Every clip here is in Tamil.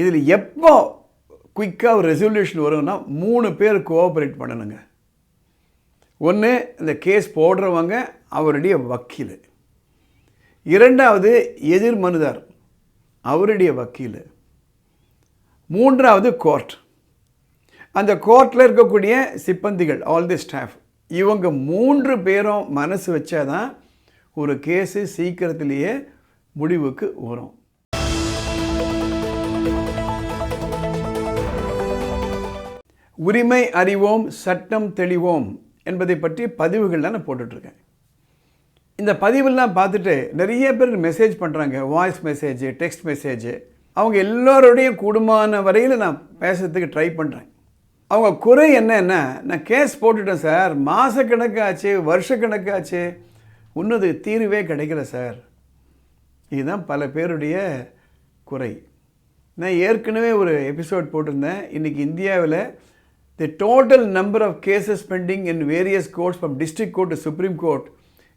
இதில் எப்போ குயிக்காக ஒரு ரெசல்யூஷன் வரும்னா மூணு பேர் கோஆப்ரேட் பண்ணணுங்க. ஒன்று இந்த கேஸ் போடுறவங்க அவருடைய வக்கீல். இரண்டாவது எதிர் மனுதார் அவருடைய வக்கீல். மூன்றாவது கோர்ட் அந்த கோர்ட்டில் இருக்கக்கூடிய சிப்பந்திகள் ஆல் தி ஸ்டாஃப் இவங்க மூன்று பேரும் மனசு வச்சாதான் ஒரு கேஸு சீக்கிரத்திலேயே முடிவுக்கு வரும். உரிமை அறிவோம் சட்டம் தெளிவோம் என்பதை பற்றி பதிவுகள்லாம் நான் போட்டுட்ருக்கேன். இந்த பதிவெல்லாம் பார்த்துட்டு நிறைய பேர் மெசேஜ் பண்ணுறாங்க வாய்ஸ் மெசேஜ் டெக்ஸ்ட் மெசேஜ் அவங்க எல்லோருடையும் கூடுமான வரையில் நான் பேசுறதுக்கு ட்ரை பண்ணுறேன் அவங்க குறை என்னன்னா நான் கேஸ் போட்டுட்டேன் சார். மாதக்கணக்காச்சு வருஷக்கணக்காச்சு இன்னது தீர்வே கிடைக்கல சார். இதுதான் பல பேருடைய குறை. நான் ஏற்கனவே ஒரு எபிசோட் போட்டிருந்தேன். இன்றைக்கி இந்தியாவில் the total number of cases pending in various courts from district court to supreme court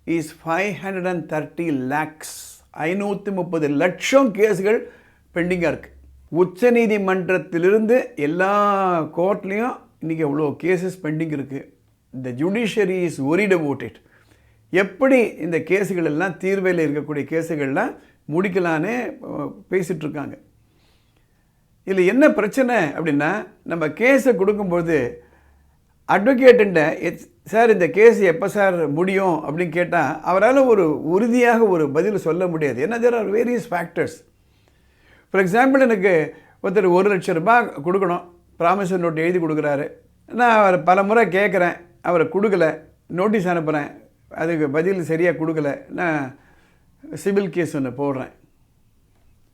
is five hundred and thirty lakhs ஐநூற்றி முப்பது லட்சம் கேஸுகள் பெண்டிங்காக இருக்குது உச்சநீதிமன்றத்திலிருந்து எல்லா கோர்ட்லேயும் இன்றைக்கி அவ்வளோ கேசஸ் பெண்டிங் இருக்குது இந்த judiciary is worried about it எப்படி இந்த கேஸுகள் எல்லாம் தீர்வையில் இருக்கக்கூடிய கேஸுகள்லாம் முடிக்கலான்னு பேசிகிட்ருக்காங்க இதில் என்ன பிரச்சனை அப்படின்னா நம்ம கேஸை கொடுக்கும்போது அட்வொகேட்டுண்ட சார் இந்த கேஸ் எப்போ சார் முடியும்? அப்படின்னு கேட்டால் அவரால் ஒரு உறுதியாக ஒரு பதில் சொல்ல முடியாது. ஏன்னா there are various factors for example எனக்கு ஒருத்தர் ஒரு லட்சம் ரூபாய் கொடுக்கணும். ப்ராமிசர் நோட்டு எழுதி கொடுக்குறாரு. நான் அவர் பல முறை கேட்குறேன் அவரை கொடுக்கல. நோட்டீஸ் அனுப்புகிறேன் அதுக்கு பதில் சரியாக கொடுக்கல. நான் சிவில் கேஸ் ஒன்று போடுறேன்.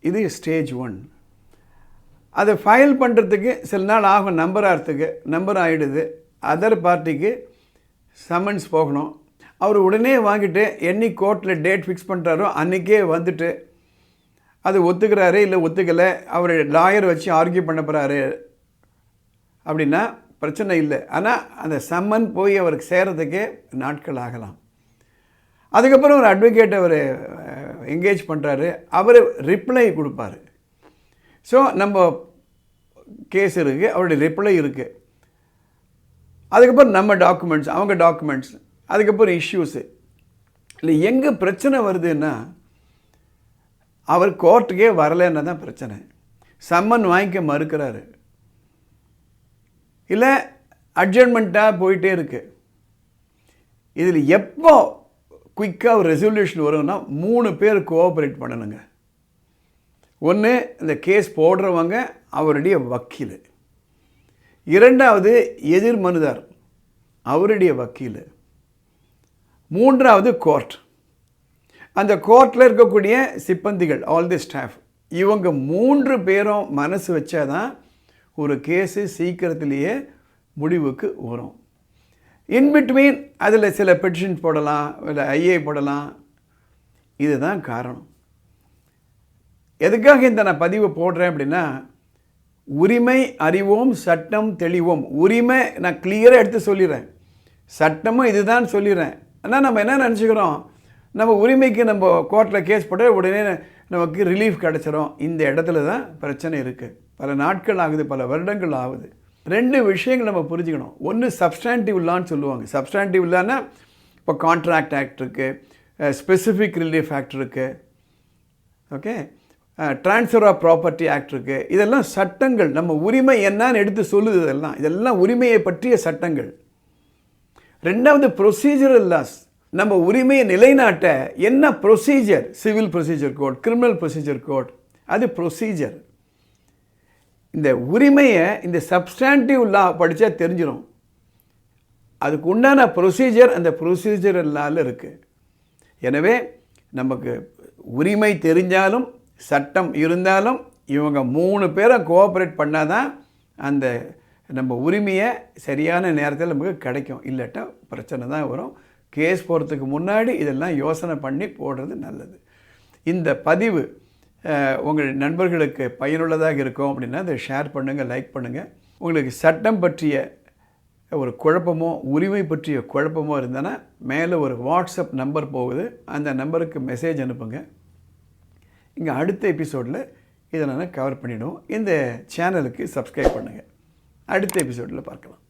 இது ஸ்டேஜ் ஒன் அதை ஃபைல் பண்ணுறதுக்கு சில நாள் ஆகும் நம்பர் ஆகிறதுக்கு நம்பர் ஆகிடுது அதர் பார்ட்டிக்கு சம்மன்ஸ் போகணும். அவர் உடனே வாங்கிட்டு என்னை கோர்ட்டில் டேட் ஃபிக்ஸ் பண்ணுறாரோ அன்றைக்கே வந்துட்டு அது ஒத்துக்கிறாரு இல்லை ஒத்துக்கலை அவர் லாயர் வச்சு ஆர்கியூ பண்ண போகிறாரு அப்படின்னா பிரச்சனை இல்லை. ஆனால் அந்த சம்மன் போய் அவருக்கு சேரத்துக்கே நாட்கள் ஆகலாம். அதுக்கப்புறம் ஒரு அட்வொகேட் அவர் என்கேஜ் பண்ணுறாரு அவர் ரிப்ளை கொடுப்பாரு. ஸோ நம்ம கேஸ் இருக்குது அவருடைய ரிப்ளை இருக்குது அதுக்கப்புறம் நம்ம டாக்குமெண்ட்ஸ் அவங்க டாக்குமெண்ட்ஸ் அதுக்கப்புறம் இஷ்யூஸு இல்லை எங்கே பிரச்சனை வருதுன்னா அவர் கோர்ட்டுக்கே வரலன்னா தான் பிரச்சனை. சம்மன் வாங்கிக்க மறுக்கிறாரு. இல்லை அட்ஜர்மெண்ட்டாக போயிட்டே இருக்குது இதில் எப்போ குயிக்காக ஒரு ரெசல்யூஷன் வரும்னா மூணு பேர் கோஆப்ரேட் பண்ணணுங்க. ஒன்று இந்த கேஸ் போடுறவங்க அவருடைய வக்கீல். இரண்டாவது எதிர் மனுதார் அவருடைய வக்கீல். மூன்றாவது கோர்ட் அந்த கோர்ட்டில் இருக்கக்கூடிய சிப்பந்திகள் ஆல் தி ஸ்டாஃப் இவங்க மூன்று பேரும் மனசு வச்சாதான் ஒரு கேஸு சீக்கிரத்திலேயே முடிவுக்கு வரும். இன்பிட்வீன் அதில் சில பெட்டிஷன் போடலாம் இல்லை ஐஏ போடலாம். இதுதான் காரணம். எதுக்காக இந்த நான் பதிவு போடுறேன் அப்படின்னா உரிமை அறிவோம் சட்டம் தெளிவோம். உரிமை நான் கிளியராக எடுத்து சொல்லிடுறேன். சட்டமும் இதுதான் சொல்லிடுறேன். ஆனால் நம்ம என்ன நினச்சிக்கிறோம்? நம்ம உரிமைக்கு நம்ம கோர்ட்டில் கேஸ் போட்டு உடனே நமக்கு ரிலீஃப் கிடச்சிரும். இந்த இடத்துல தான் பிரச்சனை இருக்குது பல நாட்கள் ஆகுது பல வருடங்கள் ஆகுது. ரெண்டு விஷயங்கள் நம்ம புரிஞ்சுக்கணும். ஒன்று சப்ஸ்டான்டிவ் லான்னு சொல்லுவாங்க. சப்ஸ்டான்டிவ் லான்னா இப்போ கான்ட்ராக்ட் ஆக்ட் இருக்குது ஸ்பெசிஃபிக் ரிலீஃப் ஆக்ட் இருக்குது okay transfer of property act இருக்குது இதெல்லாம் சட்டங்கள். நம்ம உரிமை என்னன்னு எடுத்து சொல்லுது இதெல்லாம். இதெல்லாம் உரிமையை பற்றிய சட்டங்கள். ரெண்டாவது ப்ரொசீஜரல் லாஸ் நம்ம உரிமையை நிலைநாட்ட என்ன procedure civil procedure code criminal procedure code அது ப்ரொசீஜர் இந்த உரிமையை இந்த சப்ஸ்டான்டிவ் லா படித்தா தெரிஞ்சிடும் அதுக்கு உண்டான ப்ரொசீஜர் அந்த ப்ரொசீஜர் லாவில் இருக்குது எனவே நமக்கு உரிமை தெரிஞ்சாலும் சட்டம் இருந்தாலும் இவங்க மூணு பேரை கோஆப்ரேட் பண்ணால் தான் அந்த நம்ம உரிமையை சரியான நேரத்தில் நமக்கு கிடைக்கும். இல்லாட்டா பிரச்சனை தான் வரும். கேஸ் போகிறதுக்கு முன்னாடி இதெல்லாம் யோசனை பண்ணி போடுறது நல்லது. இந்த பதிவு உங்கள் நண்பர்களுக்கு பயனுள்ளதாக இருக்கும் அப்படின்னா அதை ஷேர் பண்ணுங்கள் லைக் பண்ணுங்கள் உங்களுக்கு சட்டம் பற்றிய ஒரு குழப்பமோ உரிமை பற்றிய குழப்பமோ இருந்தனா மேலே ஒரு வாட்ஸ்அப் நம்பர் போகுது. அந்த நம்பருக்கு மெசேஜ் அனுப்புங்க. இங்கே அடுத்த எபிசோடில் இதை நான் கவர் பண்ணிவிடுவோம் இந்த சேனலுக்கு சப்ஸ்கிரைப் பண்ணுங்கள் அடுத்த எபிசோடில் பார்க்கலாம்.